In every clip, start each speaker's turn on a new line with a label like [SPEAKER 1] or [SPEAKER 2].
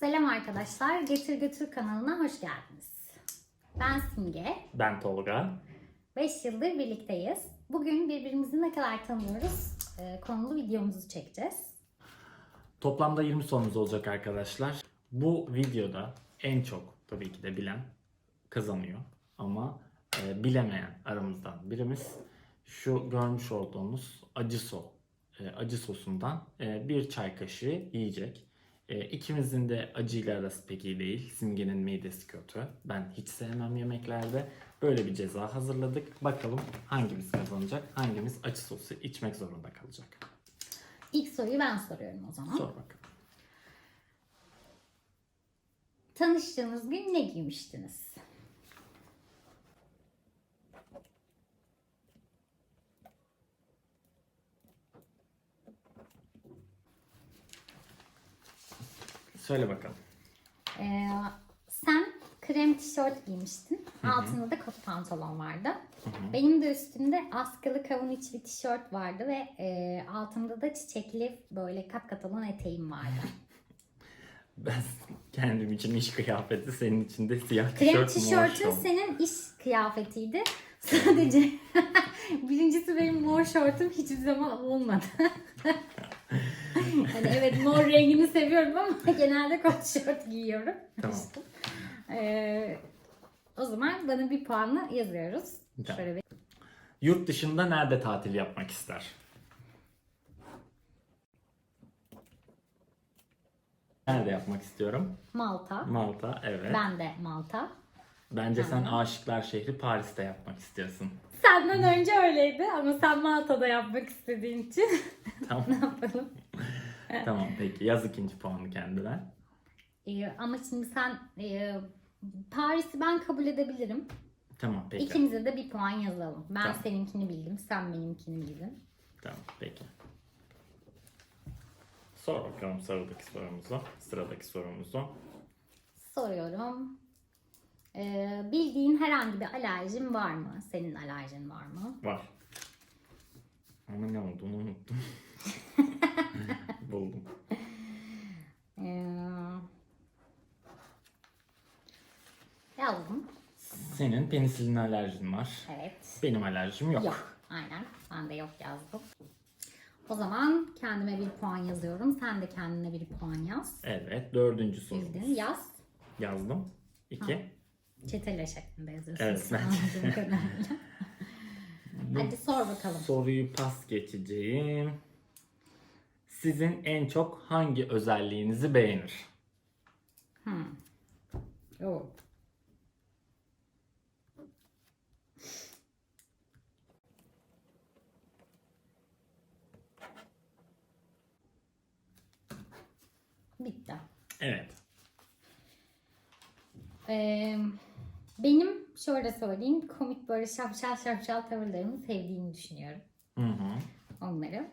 [SPEAKER 1] Selam arkadaşlar. Getir Götür kanalına hoş geldiniz. Ben Simge.
[SPEAKER 2] Ben Tolga.
[SPEAKER 1] 5 yıldır birlikteyiz. Bugün birbirimizi ne kadar tanıyoruz e, konulu videomuzu çekeceğiz.
[SPEAKER 2] Toplamda 20 sorumuz olacak arkadaşlar. Bu videoda en çok tabii ki de bilen kazanıyor. Ama e, bilemeyen aramızdan birimiz şu görmüş olduğunuz acı sos, e, acı sosundan e, bir çay kaşığı yiyecek. E, ikimizin de acıyla arası pek iyi değil. Simge'nin midesi kötü. Ben hiç sevmem yemeklerde. Böyle bir ceza hazırladık. Bakalım hangimiz kazanacak, hangimiz acı sosu içmek zorunda kalacak.
[SPEAKER 1] İlk soruyu ben soruyorum o zaman. Sor bakalım. Tanıştığınız gün ne giymiştiniz? Söyle bakalım. Ee, sen krem tişört giymiştin. Hı-hı. Altında da kot pantolon vardı. Hı-hı. Benim de üstümde askılı kavun içli tişört vardı ve e, altımda da çiçekli böyle kat kat olan eteğim vardı.
[SPEAKER 2] ben kendim için iş kıyafeti, senin için de siyah tişört Krem
[SPEAKER 1] tişörtün senin iş kıyafetiydi. Sadece birincisi benim mor şortum hiçbir zaman olmadı hani evet mor rengini seviyorum ama genelde kot şort giyiyorum. Tamam. ee, o zaman bana bir puanla yazıyoruz. Tamam. Şöyle bir...
[SPEAKER 2] Yurt dışında nerede tatil yapmak ister? Nerede yapmak istiyorum? Malta. Malta evet.
[SPEAKER 1] Ben de Malta.
[SPEAKER 2] Bence sen Aşıklar Şehri Paris'te yapmak istiyorsun.
[SPEAKER 1] Senden önce öyleydi ama sen Malta'da yapmak istediğin için. Tamam. ne yapalım?
[SPEAKER 2] tamam peki yaz ikinci puanı kendine.
[SPEAKER 1] Ee, ama şimdi sen e, Paris'i ben kabul edebilirim. Tamam peki. İkimize de bir puan yazalım. Ben tamam. seninkini bildim, sen benimkini bildin.
[SPEAKER 2] Tamam peki. Sor bakalım sıradaki sorumuzu. Sıradaki sorumuzu.
[SPEAKER 1] Soruyorum. Ee, bildiğin herhangi bir alerjin var mı? Senin alerjin var mı?
[SPEAKER 2] Var. Ama ne olduğunu unuttum. mutlu ee, Yazdım. Senin penisilin alerjin var. Evet. Benim alerjim yok.
[SPEAKER 1] Yok. Aynen. Ben de yok yazdım. O zaman kendime bir puan yazıyorum. Sen de kendine bir puan yaz.
[SPEAKER 2] Evet. Dördüncü soru. Bildin. Yaz. Yazdım. İki. Ha.
[SPEAKER 1] Çetele şeklinde yazıyorsun. Evet bence. Hadi sor bakalım.
[SPEAKER 2] Soruyu pas geçeceğim sizin en çok hangi özelliğinizi beğenir?
[SPEAKER 1] Hmm. Oh. Bitti. Evet. Ee, benim şöyle söyleyeyim komik böyle şapşal şapşal tavırlarımı sevdiğini düşünüyorum. Hı hı. Onları.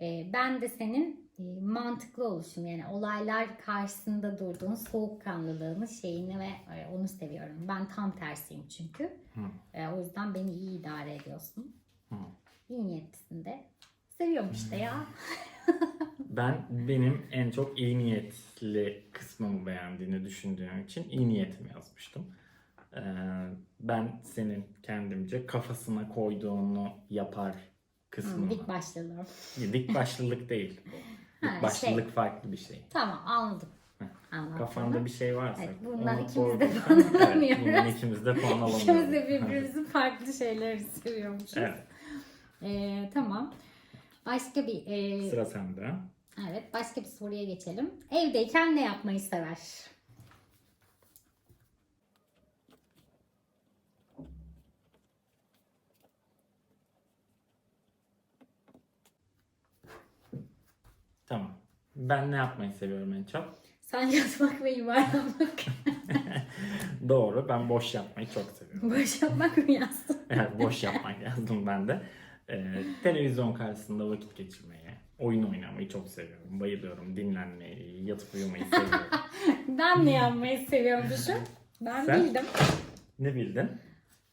[SPEAKER 1] Ee, ben de senin e, mantıklı oluşum yani olaylar karşısında durduğun soğukkanlılığını şeyini ve e, onu seviyorum. Ben tam tersiyim çünkü. Hı. E, o yüzden beni iyi idare ediyorsun. Hı. İyi niyetlisin Seviyorum işte ya.
[SPEAKER 2] ben benim en çok iyi niyetli kısmımı beğendiğini düşündüğüm için iyi niyetimi yazmıştım. Ee, ben senin kendimce kafasına koyduğunu yapar kısmı.
[SPEAKER 1] Hı, dik başlılık.
[SPEAKER 2] Dik başlılık değil Dik şey. başlılık şey. farklı bir şey.
[SPEAKER 1] Tamam anladım.
[SPEAKER 2] Anlattığını. Kafanda bir şey varsa. Evet, bundan ikimiz de puan alamıyoruz.
[SPEAKER 1] Evet, bundan ikimiz de puan alamıyoruz. ikimiz de birbirimizin farklı şeyleri seviyormuşuz. Evet. Ee, tamam. Başka bir... E... Sıra sende. Evet başka bir soruya geçelim. Evdeyken ne yapmayı sever?
[SPEAKER 2] Tamam. Ben ne yapmayı seviyorum en çok?
[SPEAKER 1] Sen yatmak ve yuvarlanmak.
[SPEAKER 2] Doğru. Ben boş yapmayı çok seviyorum.
[SPEAKER 1] Boş yapmak mı yazdın?
[SPEAKER 2] evet boş yapmak yazdım ben de. Ee, televizyon karşısında vakit geçirmeyi, oyun oynamayı çok seviyorum. Bayılıyorum. Dinlenmeyi, yatıp uyumayı seviyorum.
[SPEAKER 1] ben ne yapmayı seviyorum düşün. Ben Sen? bildim. Ne bildin?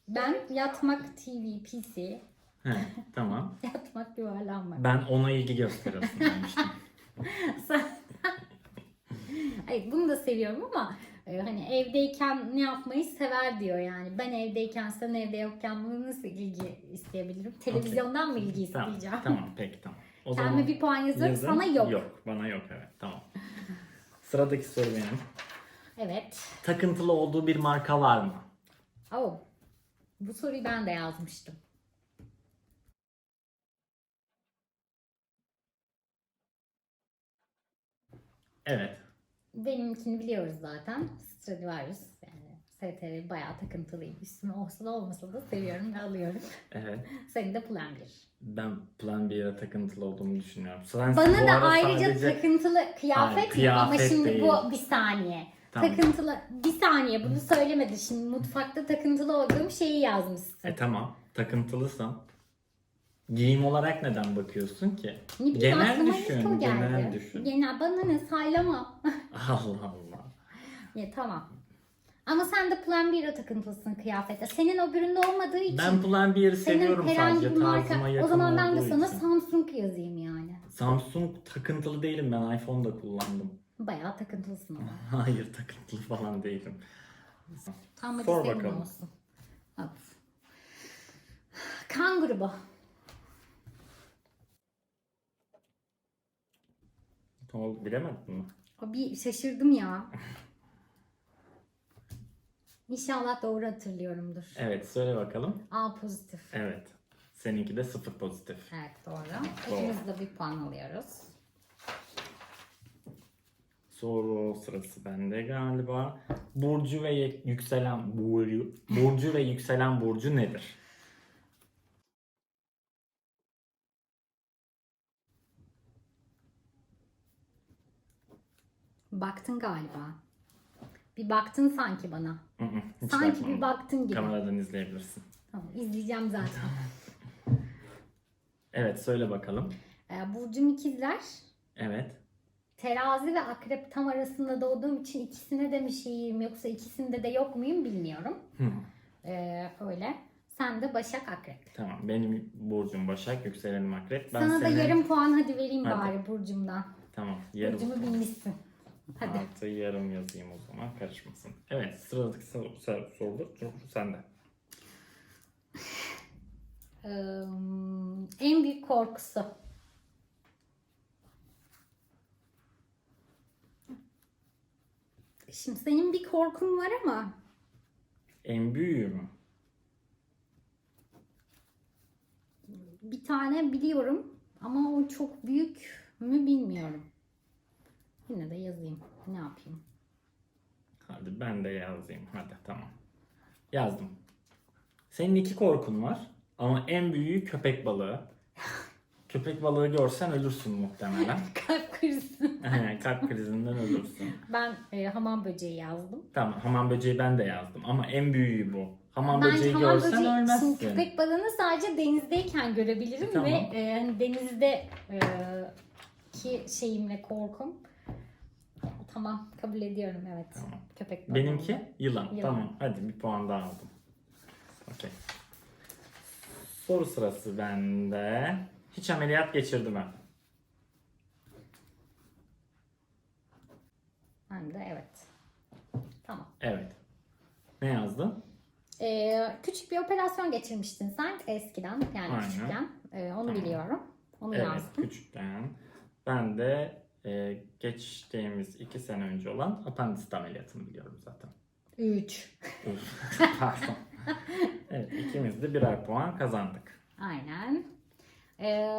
[SPEAKER 1] Ben yatmak TV, PC.
[SPEAKER 2] He, tamam.
[SPEAKER 1] yatmak yuvarlanmak.
[SPEAKER 2] Ben ona ilgi gösteriyorsun demiştim.
[SPEAKER 1] Hayır, bunu da seviyorum ama e, hani evdeyken ne yapmayı sever diyor yani. Ben evdeyken sen evde yokken bunu nasıl ilgi isteyebilirim? Televizyondan okay. mı ilgi isteyeceğim?
[SPEAKER 2] Tamam, tamam peki tamam.
[SPEAKER 1] O Kendime zaman bir puan yazıyorum yazın, sana yok. Yok
[SPEAKER 2] bana yok evet tamam. Sıradaki soru benim. Evet. Takıntılı olduğu bir marka var mı?
[SPEAKER 1] Oh. Bu soruyu ben de yazmıştım. Evet. Benimkini biliyoruz zaten. Stradivarius yani STR bayağı takıntılıyım. Üstüme olsa da olmasa da seviyorum ve alıyorum. Evet. Senin de plan bir.
[SPEAKER 2] Ben plan bir takıntılı olduğumu düşünüyorum.
[SPEAKER 1] Sen Bana da ayrıca sadece... takıntılı kıyafet, Hayır, kıyafet ama şimdi değil. bu bir saniye. Tamam. Takıntılı bir saniye bunu söylemedi şimdi mutfakta takıntılı olduğum şeyi yazmışsın.
[SPEAKER 2] E tamam takıntılısan. Giyim olarak neden bakıyorsun ki? Ne bileyim, genel düşün,
[SPEAKER 1] disco geldi. genel düşün. Genel bana ne saylama.
[SPEAKER 2] Allah Allah.
[SPEAKER 1] ya, tamam. Ama sen de plan 1'e takıntılısın kıyafette. Senin o büründe olmadığı için.
[SPEAKER 2] Ben plan 1'i seviyorum sadece tarzıma yakın
[SPEAKER 1] O zaman ben de sana için. Samsung yazayım yani.
[SPEAKER 2] Samsung takıntılı değilim ben iPhone da kullandım.
[SPEAKER 1] Bayağı takıntılısın ama.
[SPEAKER 2] Hayır takıntılı falan değilim. Tamam. Sor bakalım. Olsun.
[SPEAKER 1] Kan grubu.
[SPEAKER 2] Ne oldu bilemedin mi?
[SPEAKER 1] Abi şaşırdım ya. İnşallah doğru hatırlıyorumdur.
[SPEAKER 2] Evet söyle bakalım.
[SPEAKER 1] A pozitif.
[SPEAKER 2] Evet. Seninki de sıfır pozitif.
[SPEAKER 1] Evet doğru. İkimiz de bir puan alıyoruz.
[SPEAKER 2] Soru sırası bende galiba. Burcu ve yükselen burcu, burcu ve yükselen burcu nedir?
[SPEAKER 1] Baktın galiba. Bir baktın sanki bana. hiç sanki bakmadım. bir baktın gibi.
[SPEAKER 2] Kameradan izleyebilirsin.
[SPEAKER 1] Tamam, izleyeceğim zaten.
[SPEAKER 2] evet, söyle bakalım.
[SPEAKER 1] Ee, Burcum ikizler. Evet. Terazi ve akrep tam arasında doğduğum için ikisine de mi şeyim yoksa ikisinde de yok muyum bilmiyorum. Hı. Ee, öyle. Sen de Başak Akrep.
[SPEAKER 2] Tamam. Benim burcum Başak, yükselenim Akrep.
[SPEAKER 1] Ben Sana da yarım puan hadi vereyim Hadi. bari Burcum'dan. Tamam. yarım. Burcumu bilmişsin. Hadi. Artı
[SPEAKER 2] yarım yazayım o zaman karışmasın. Evet sıradaki soru, soru, soru, soru sende.
[SPEAKER 1] Ee, en büyük korkusu. Şimdi senin bir korkun var ama.
[SPEAKER 2] En büyüğü mü?
[SPEAKER 1] Bir tane biliyorum ama o çok büyük mü bilmiyorum. Yine de yazayım. Ne yapayım?
[SPEAKER 2] Hadi ben de yazayım. Hadi tamam. Yazdım. Senin iki korkun var. Ama en büyüğü köpek balığı. Köpek balığı görsen ölürsün muhtemelen.
[SPEAKER 1] kalp krizi.
[SPEAKER 2] kalp krizinden ölürsün.
[SPEAKER 1] Ben e, hamam böceği yazdım.
[SPEAKER 2] Tamam hamam böceği ben de yazdım ama en büyüğü bu. Hamam Bence böceği hamam görsen böceği, ölmezsin.
[SPEAKER 1] köpek balığını sadece denizdeyken görebilirim e, tamam. ve e, hani denizde e, ki şeyimle korkum Tamam kabul ediyorum evet.
[SPEAKER 2] Tamam. Köpek balığı. Benimki yılan. yılan. Tamam hadi bir puan daha aldım. Okey. Soru sırası bende. Hiç ameliyat geçirdim mi?
[SPEAKER 1] Ben de evet. Tamam.
[SPEAKER 2] Evet. Ne yazdın?
[SPEAKER 1] Ee, küçük bir operasyon geçirmiştin sen eskiden yani Aynen. küçükken. Ee, onu tamam. biliyorum. Onu evet, yazdım.
[SPEAKER 2] küçükken. Ben de e, geçtiğimiz iki sene önce olan apandisit ameliyatını biliyorum zaten.
[SPEAKER 1] Üç. Üç.
[SPEAKER 2] Pardon. evet ikimiz de birer puan kazandık.
[SPEAKER 1] Aynen. Ee,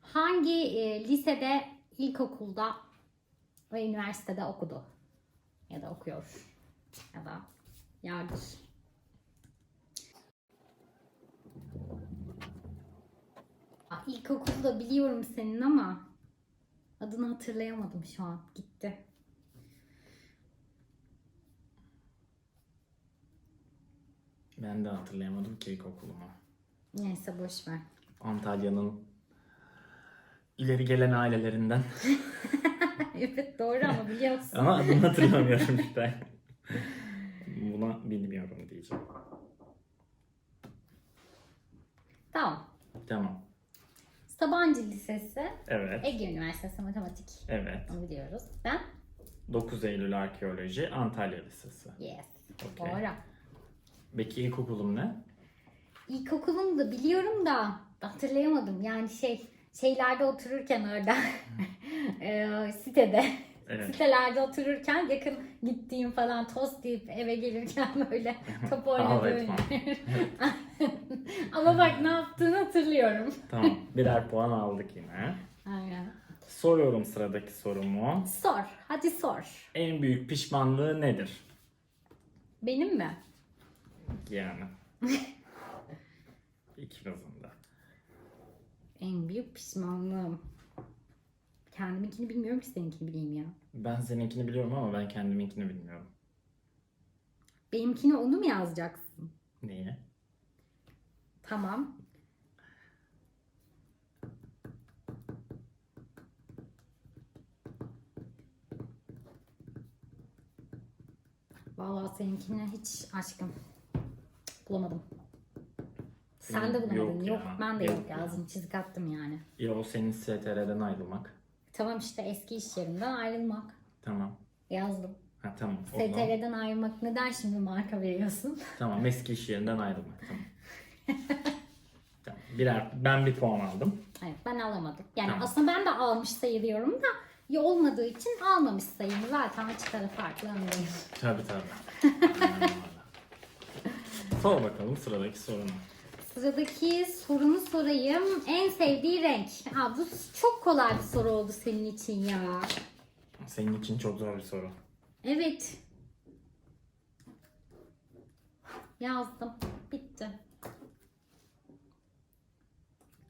[SPEAKER 1] hangi e, lisede, ilkokulda ve üniversitede okudu? Ya da okuyor. Ya da yardır. Aa, ah, İlkokulda biliyorum senin ama Adını hatırlayamadım şu an. Gitti.
[SPEAKER 2] Ben de hatırlayamadım ki okulumu.
[SPEAKER 1] Neyse boş ver.
[SPEAKER 2] Antalya'nın ileri gelen ailelerinden.
[SPEAKER 1] evet doğru ama biliyorsun.
[SPEAKER 2] ama adını hatırlamıyorum işte. Buna bilmiyorum diyeceğim. Tamam. Tamam.
[SPEAKER 1] Sabancı Lisesi, Evet. Ege Üniversitesi Matematik. Evet. Onu biliyoruz. Ben
[SPEAKER 2] 9 Eylül Arkeoloji Antalya Lisesi.
[SPEAKER 1] yes. Okey. Doğru.
[SPEAKER 2] Peki ilkokulum ne?
[SPEAKER 1] İlkokulum da biliyorum da hatırlayamadım. Yani şey şeylerde otururken orada eee, sitede Evet. sitelerde otururken yakın gittiğim falan tost deyip eve gelirken böyle top oynadığım. Ağla etmem. olarak ne yaptığını hatırlıyorum.
[SPEAKER 2] Tamam. Birer puan aldık yine. Aynen. Soruyorum sıradaki sorumu.
[SPEAKER 1] Sor. Hadi sor.
[SPEAKER 2] En büyük pişmanlığı nedir? Benim mi? Yani. İkimizin de.
[SPEAKER 1] En büyük pişmanlığım. Kendiminkini bilmiyorum ki seninkini bileyim ya.
[SPEAKER 2] Ben seninkini biliyorum ama ben kendiminkini bilmiyorum.
[SPEAKER 1] Benimkini onu mu yazacaksın? Niye? Tamam. Vallahi seninkine hiç aşkım bulamadım. Sen de bulamadın. Yok, yok ya. ben de yok, yok yazdım. Çizik attım yani.
[SPEAKER 2] Ya o senin STR'den ayrılmak.
[SPEAKER 1] Tamam işte eski iş yerinden ayrılmak. Tamam. Yazdım. Ha tamam. STR'den ayrılmak neden şimdi marka veriyorsun?
[SPEAKER 2] Tamam eski iş yerinden ayrılmak. Tamam. Birer, ben bir puan aldım.
[SPEAKER 1] Evet ben alamadım. Yani Tamam. aslında ben de almış sayılıyorum da ya olmadığı için almamış sayımı zaten açıkları farklı anlıyoruz.
[SPEAKER 2] Tabii tabii. Aynen Sor bakalım sıradaki sorunu.
[SPEAKER 1] Sıradaki sorunu sorayım. En sevdiği renk. Aa, bu çok kolay bir soru oldu senin için ya.
[SPEAKER 2] Senin için çok zor bir soru.
[SPEAKER 1] Evet. Yazdım. Bitti.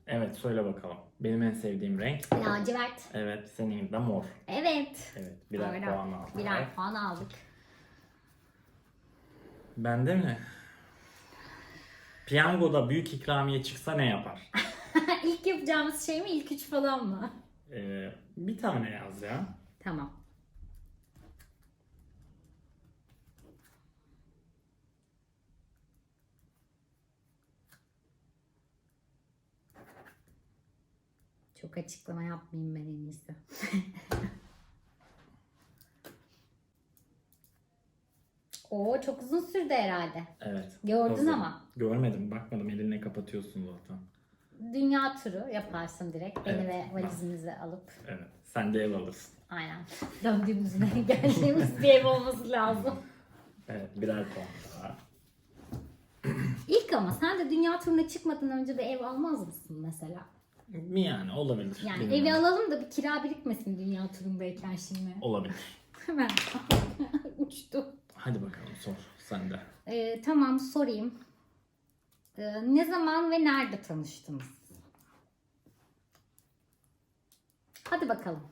[SPEAKER 2] Evet söyle bakalım. Benim en sevdiğim renk.
[SPEAKER 1] Lacivert.
[SPEAKER 2] Evet senin de mor.
[SPEAKER 1] Evet.
[SPEAKER 2] Evet birer Aynen. puan aldık.
[SPEAKER 1] Birer puan aldık.
[SPEAKER 2] Bende mi? Piyangoda büyük ikramiye çıksa ne yapar?
[SPEAKER 1] İlk yapacağımız şey mi? İlk üç falan mı?
[SPEAKER 2] Ee, bir tane yaz ya.
[SPEAKER 1] Tamam. Çok açıklama yapmayayım ben en iyisi. Oo çok uzun sürdü herhalde. Evet. Gördün Nasıl? ama.
[SPEAKER 2] Görmedim. Bakmadım. Elinle kapatıyorsun zaten.
[SPEAKER 1] Dünya turu yaparsın direkt. Evet. ve valizimizi alıp.
[SPEAKER 2] Evet. Sen de ev alırsın.
[SPEAKER 1] Aynen. Döndüğümüzde geldiğimiz bir ev olması lazım.
[SPEAKER 2] Evet. Birer puan.
[SPEAKER 1] İlk ama sen de dünya turuna çıkmadan önce bir ev almaz mısın mesela?
[SPEAKER 2] Mi yani olabilir.
[SPEAKER 1] Yani Bilmiyorum. evi alalım da bir kira birikmesin dünya turundayken şimdi.
[SPEAKER 2] Olabilir. Hemen uçtu. Hadi bakalım sor sen de.
[SPEAKER 1] Ee, tamam sorayım. Ee, ne zaman ve nerede tanıştınız? Hadi bakalım.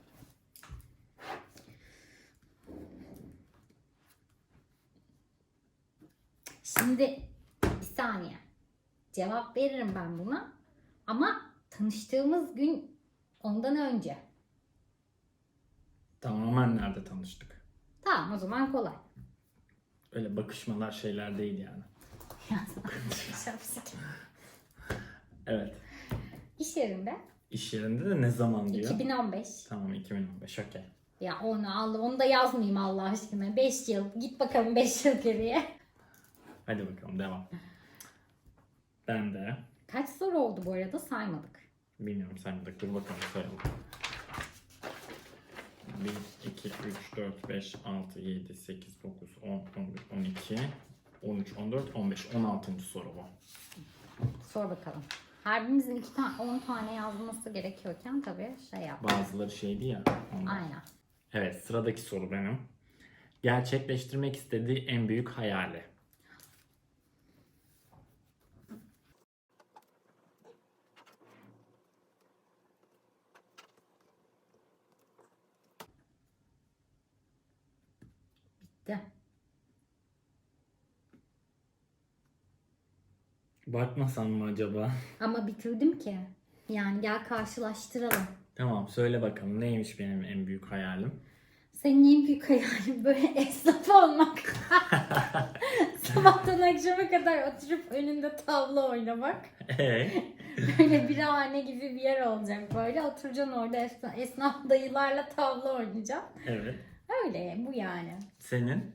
[SPEAKER 1] Şimdi bir saniye. Cevap veririm ben buna. Ama tanıştığımız gün ondan önce.
[SPEAKER 2] Tamamen nerede tanıştık?
[SPEAKER 1] Tamam o zaman kolay.
[SPEAKER 2] Öyle bakışmalar şeyler değil yani. Ya evet. İş yerinde. İş yerinde de ne zaman
[SPEAKER 1] diyor? 2015.
[SPEAKER 2] Tamam 2015 okey.
[SPEAKER 1] Ya onu al, onu da yazmayayım Allah aşkına. 5 yıl. Git bakalım 5 yıl geriye.
[SPEAKER 2] Hadi bakalım devam. Ben de.
[SPEAKER 1] Kaç soru oldu bu arada saymadık.
[SPEAKER 2] Bilmiyorum sen de dur bakalım sayalım. 1, 2, 3, 4, 5, 6, 7, 8, 9, 10, 11, 12, 13, 14, 15, 16. soru bu.
[SPEAKER 1] Sor bakalım. Her birimizin iki tane, 10 tane yazması gerekiyorken tabii şey yap.
[SPEAKER 2] Bazıları şeydi ya. Onlar. Aynen. Evet sıradaki soru benim. Gerçekleştirmek istediği en büyük hayali. gitti. Bakmasam mı acaba?
[SPEAKER 1] Ama bitirdim ki. Yani gel karşılaştıralım.
[SPEAKER 2] Tamam söyle bakalım neymiş benim en büyük hayalim?
[SPEAKER 1] Senin en büyük hayalin böyle esnaf olmak. Sabahtan akşama kadar oturup önünde tavla oynamak. Evet. böyle bir hane gibi bir yer olacak böyle. Oturacaksın orada esnaf, esnaf dayılarla tavla oynayacaksın. Evet. Böyle bu yani. Senin?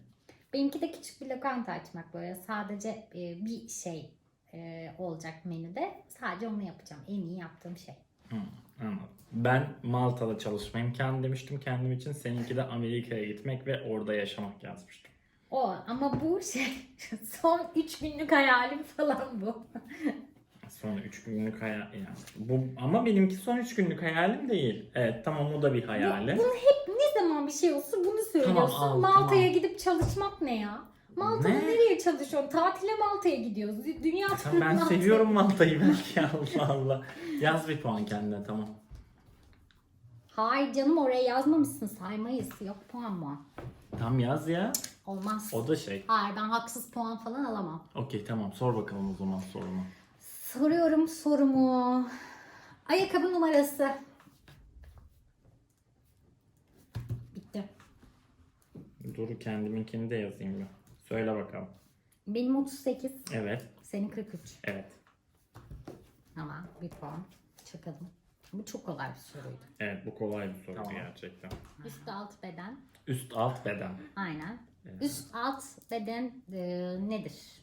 [SPEAKER 1] Benimki de küçük bir lokanta açmak böyle. Sadece e, bir şey e, olacak menüde. Sadece onu yapacağım. En iyi yaptığım şey.
[SPEAKER 2] Ben Malta'da çalışma imkanı demiştim kendim için. Seninki de Amerika'ya gitmek ve orada yaşamak yazmıştım.
[SPEAKER 1] O ama bu şey son 3 günlük hayalim falan bu.
[SPEAKER 2] Son 3 günlük hayal yani bu ama benimki son 3 günlük hayalim değil. Evet tamam o da bir hayalim.
[SPEAKER 1] Bu, bunu hep ne zaman bir şey olsa bunu söylüyorsun. Tamam, Malta'ya tamam. gidip çalışmak ne ya? Malta'da ne? nereye çalışıyorsun? Tatile Malta'ya gidiyoruz. Dünya e,
[SPEAKER 2] turuna. Ben Malta'ya. seviyorum Malta'yı belki Allah Allah. Yaz bir puan kendine tamam.
[SPEAKER 1] Hayır canım oraya yazmamışsın saymayız. Yok puan mı?
[SPEAKER 2] Tam yaz ya. Olmaz. O da şey.
[SPEAKER 1] Hayır ben haksız puan falan alamam.
[SPEAKER 2] Okey tamam sor bakalım o zaman sorumu.
[SPEAKER 1] Soruyorum sorumu. Ayakkabı numarası. Bitti.
[SPEAKER 2] Dur kendiminkini de yazayım ben. Söyle bakalım.
[SPEAKER 1] Benim 38. Evet. Senin 43. Evet. Ama bir puan. Çakalım. Bu çok kolay bir soruydu.
[SPEAKER 2] Evet bu kolay bir soru Tamam. gerçekten.
[SPEAKER 1] Üst alt beden.
[SPEAKER 2] Üst alt beden
[SPEAKER 1] Aynen. Evet. Üst alt beden e, nedir?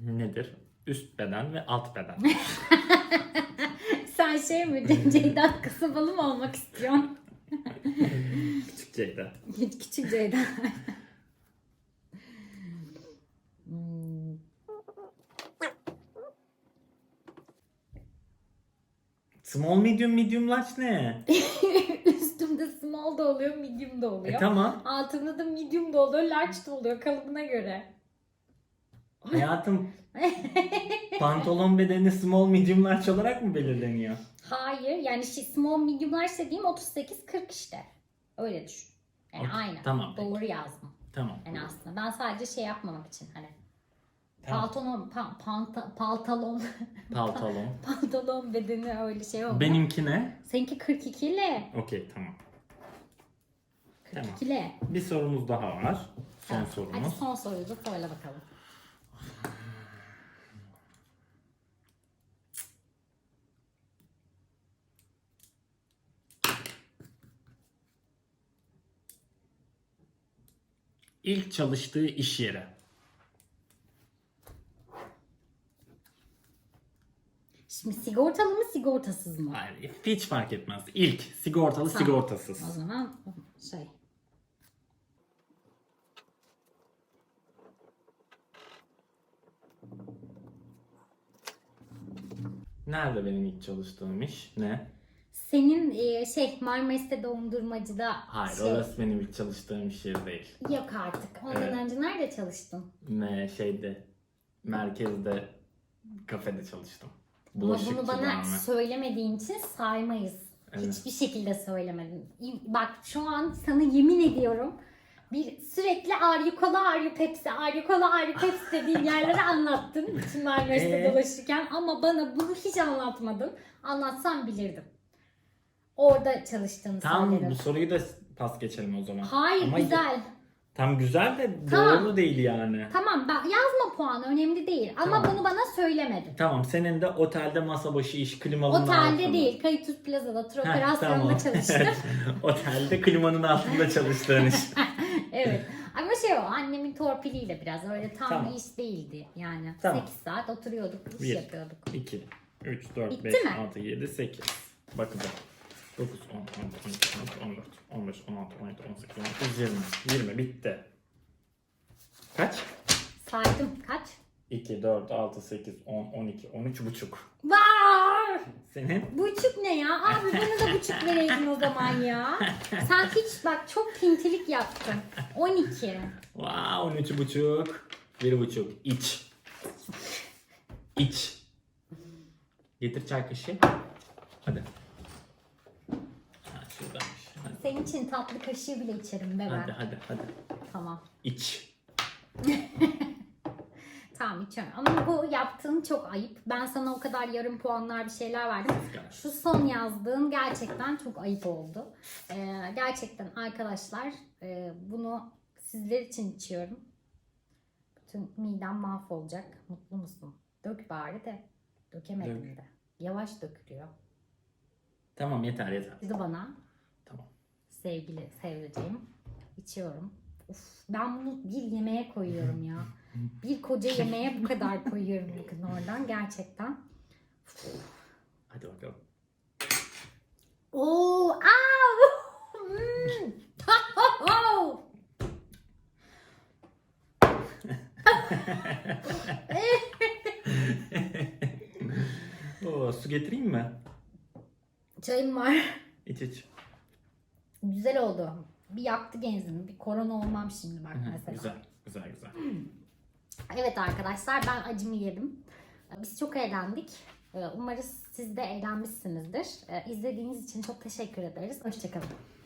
[SPEAKER 2] nedir? Üst beden ve alt beden.
[SPEAKER 1] Sen şey mi? Ceyda kasabalı mı olmak istiyorsun?
[SPEAKER 2] Küçük Ceyda.
[SPEAKER 1] Küçük Ceyda. Hmm.
[SPEAKER 2] Small, medium, medium, large ne?
[SPEAKER 1] Üstümde small da oluyor, medium da oluyor. E tamam. Altında da medium da oluyor, large da oluyor kalıbına göre.
[SPEAKER 2] Hayatım Pantolon bedeni small medium large olarak mı belirleniyor?
[SPEAKER 1] Hayır yani şey, small medium large dediğim 38-40 işte. Öyle düşün. Yani Ot- aynı. Tamam, Doğru yazdım. Tamam. Yani aslında ben sadece şey yapmamak için hani pantolon Paltolon, pa, panta, paltalon. Paltalon. paltalon bedeni öyle şey oldu.
[SPEAKER 2] Benimki ne?
[SPEAKER 1] Seninki 42 ile. Okey tamam. 42 ile.
[SPEAKER 2] Bir sorumuz daha var. Son Tamam.
[SPEAKER 1] Hadi son soruyu da söyle bakalım.
[SPEAKER 2] İlk çalıştığı iş yeri.
[SPEAKER 1] Şimdi sigortalı mı sigortasız mı?
[SPEAKER 2] Hayır, hiç fark etmez. İlk sigortalı Tamam. sigortasız.
[SPEAKER 1] O zaman şey.
[SPEAKER 2] Nerede benim ilk çalıştığım iş? Ne?
[SPEAKER 1] Senin e, şey Marmaris'te dondurmacıda
[SPEAKER 2] Hayır şey, orası benim hiç çalıştığım şehir değil.
[SPEAKER 1] yok artık. Ondan Evet. önce nerede çalıştın?
[SPEAKER 2] Ne şeyde merkezde kafede çalıştım.
[SPEAKER 1] Ama bunu bana rağmen. söylemediğin için saymayız. Evet. Hiçbir şekilde söylemedim. Bak şu an sana yemin ediyorum. Bir sürekli are you cola, pepsi, are you cola, pepsi dediğin yerlere anlattın. Bütün Marmaris'te Ee? dolaşırken ama bana bunu hiç anlatmadın. Anlatsam bilirdim orada çalıştığını
[SPEAKER 2] Tam söylerim. bu soruyu da pas geçelim o zaman.
[SPEAKER 1] Hayır Ama güzel.
[SPEAKER 2] Tam güzel de Tamam. doğru değil yani.
[SPEAKER 1] Tamam bak yazma puanı önemli değil ama Tamam. bunu bana söylemedin.
[SPEAKER 2] Tamam senin de otelde masa başı iş klimanın
[SPEAKER 1] altında. Otelde değil, Kayıtus Plaza'da tur Heh, operasyonunda tamam. çalıştım.
[SPEAKER 2] Otelde klimanın altında çalıştığın iş.
[SPEAKER 1] evet. Ama şey o annemin torpiliyle biraz öyle tam Tamam. bir iş değildi yani. Tamam. 8 saat oturuyorduk, iş Bir. yapıyorduk.
[SPEAKER 2] 2, 3, 4, Bitti 5, mi? 6, 7, 8. Bakacağım. 9, 10, 10, 12, 13, 14, 15, 16, 17, 18, 19, 20. 20 bitti. Kaç?
[SPEAKER 1] Saydım kaç?
[SPEAKER 2] 2, 4, 6, 8, 10, 12, 13 buçuk.
[SPEAKER 1] Var. Senin? Buçuk ne ya? Abi bana da buçuk vereydin o zaman ya. Sen hiç bak çok pintilik yaptın. 12.
[SPEAKER 2] Wow, 13 buçuk. 1 buçuk. İç. İç. Getir çay kaşığı. Hadi.
[SPEAKER 1] Senin için tatlı kaşığı bile içerim be ben. Hadi hadi hadi. Tamam. İç. tamam içiyorum. Ama bu yaptığın çok ayıp. Ben sana o kadar yarım puanlar bir şeyler verdim. Şu son yazdığın gerçekten çok ayıp oldu. Ee, gerçekten arkadaşlar e, bunu sizler için içiyorum. Bütün midem mahvolacak. Mutlu musun? Dök bari de. Dökemedim Dök. de. Yavaş dökülüyor.
[SPEAKER 2] Tamam yeter yeter.
[SPEAKER 1] Bir bana sevgili sevdiceğim. İçiyorum. Uf, ben bunu bir yemeğe koyuyorum ya. Bir koca yemeğe bu kadar koyuyorum bakın oradan gerçekten. Uf.
[SPEAKER 2] Hadi bakalım. Oo, aa, hmm. Oo, su getireyim mi? Çayım var. İç iç.
[SPEAKER 1] Güzel oldu. Bir yaktı genzimi. Bir korona olmam şimdi bak mesela. güzel,
[SPEAKER 2] güzel, güzel. Hmm.
[SPEAKER 1] Evet arkadaşlar ben acımı yedim. Biz çok eğlendik. Ee, umarız siz de eğlenmişsinizdir. Ee, izlediğiniz için çok teşekkür ederiz. Hoşçakalın.